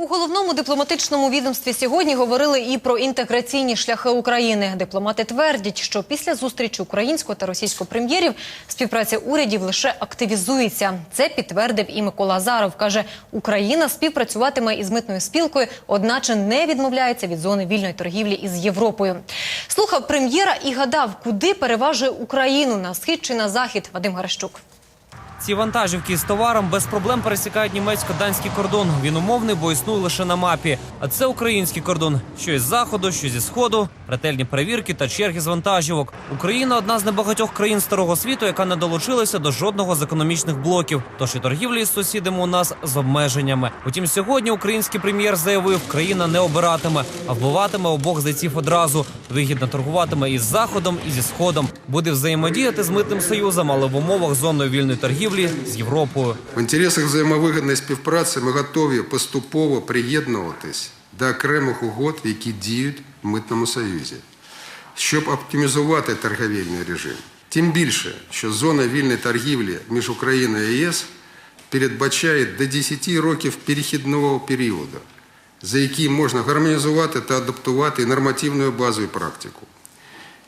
У головному дипломатичному відомстві сьогодні говорили і про інтеграційні шляхи України. Дипломати твердять, що після зустрічі українського та російського прем'єрів співпраця урядів лише активізується. Це підтвердив і Микола Азаров. каже, Україна співпрацюватиме із митною спілкою, одначе не відмовляється від зони вільної торгівлі із Європою. Слухав прем'єра і гадав, куди переважує Україну на схід чи на захід. Вадим Гарещук. Ці вантажівки з товаром без проблем пересікають німецько-данський кордон. Він умовний, бо існує лише на мапі. А це український кордон. Що із заходу, що зі сходу, ретельні перевірки та черги з вантажівок. Україна одна з небагатьох країн старого світу, яка не долучилася до жодного з економічних блоків. Тож і торгівлі з сусідами у нас з обмеженнями. Утім, сьогодні український прем'єр заявив, країна не обиратиме, а вбиватиме обох зайців одразу. Вигідно торгуватиме із заходом, і зі сходом. Буде взаємодіяти з митним союзом, але в умовах зонної вільної торгівлі з Європою. В інтересах взаємовигідної співпраці ми готові поступово приєднуватись до окремих угод, які діють в митному союзі, щоб оптимізувати торговельний режим. Тим більше, що зона вільної торгівлі між Україною і ЄС передбачає до 10 років перехідного періоду, за який можна гармонізувати та адаптувати нормативну базу і практику.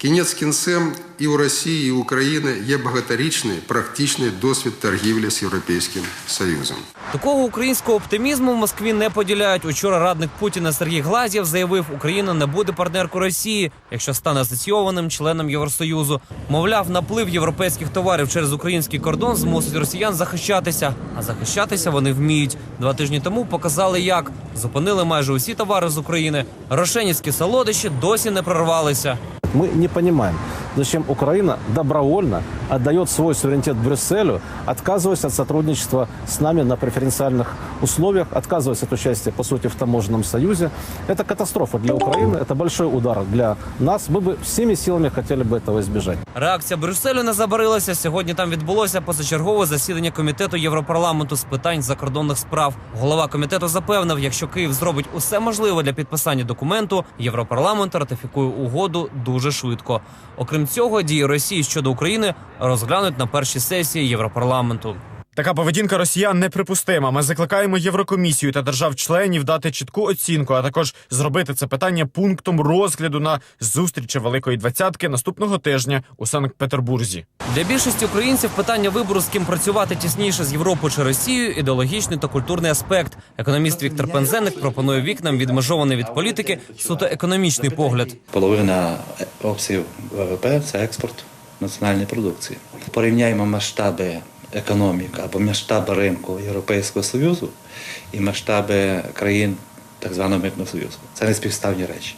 Кінець кінцем і у Росії, і України є багаторічний практичний досвід торгівлі з Європейським Союзом. Такого українського оптимізму в Москві не поділяють. Учора радник Путіна Сергій Глазєв заявив, Україна не буде партнеркою Росії, якщо стане асоційованим членом Євросоюзу. Мовляв, наплив європейських товарів через український кордон змусить росіян захищатися. А захищатися вони вміють. Два тижні тому показали, як зупинили майже усі товари з України. Рошенівські солодощі досі не прорвалися. Мы не понимаем, зачем Украина добровольно отдает свой суверенитет Брюсселю, отказываясь от сотрудничества с нами на преференциальных условиях, отказываясь от участия, по сути, в таможенном союзе. Это катастрофа для Украины, это большой удар для нас. Мы бы всеми силами хотели бы этого избежать. Реакція Брюсселю не забарилася. Сьогодні там відбулося позачергове засідання комітету Європарламенту з питань закордонних справ. Голова комітету запевнив, якщо Київ зробить усе можливе для підписання документу, Європарламент ратифікує угоду дуже швидко. Окрім цього, дії Росії щодо України розглянуть на першій сесії Європарламенту. Така поведінка росіян неприпустима. Ми закликаємо Єврокомісію та держав-членів дати чітку оцінку, а також зробити це питання пунктом розгляду на зустрічі Великої двадцятки наступного тижня у Санкт-Петербурзі. Для більшості українців питання вибору з ким працювати тісніше з Європою чи Росією ідеологічний та культурний аспект. Економіст Віктор Пензенник пропонує вікнам відмежований від політики суто економічний погляд. Половина обсягів ВВП це експорт національної продукції. Порівняємо масштаби економіки або масштаби ринку Європейського Союзу і масштаби країн так званого митного союзу. Це не співставні речі.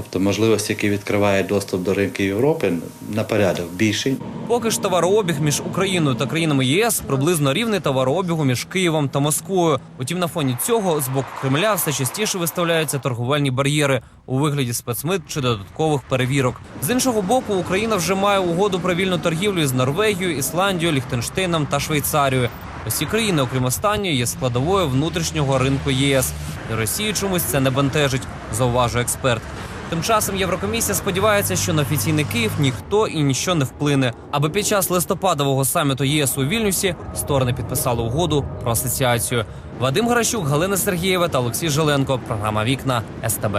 Тобто можливості, які відкривають доступ до ринків Європи, на порядок більший. Поки ж товарообіг між Україною та країнами ЄС приблизно рівний товарообігу між Києвом та Москвою. Утім, на фоні цього з боку Кремля все частіше виставляються торговельні бар'єри у вигляді спецмит чи додаткових перевірок. З іншого боку, Україна вже має угоду про вільну торгівлю з Норвегією, Ісландією, Ліхтенштейном та Швейцарією. Усі країни, окрім останньої, є складовою внутрішнього ринку ЄС. І Росію чомусь це не бентежить, зауважує експерт. Тим часом Єврокомісія сподівається, що на офіційний Київ ніхто і ніщо не вплине, аби під час листопадового саміту ЄС у Вільнюсі сторони підписали угоду про асоціацію. Вадим Гращук, Галина Сергієва та Олексій Жиленко. Програма Вікна СТБ.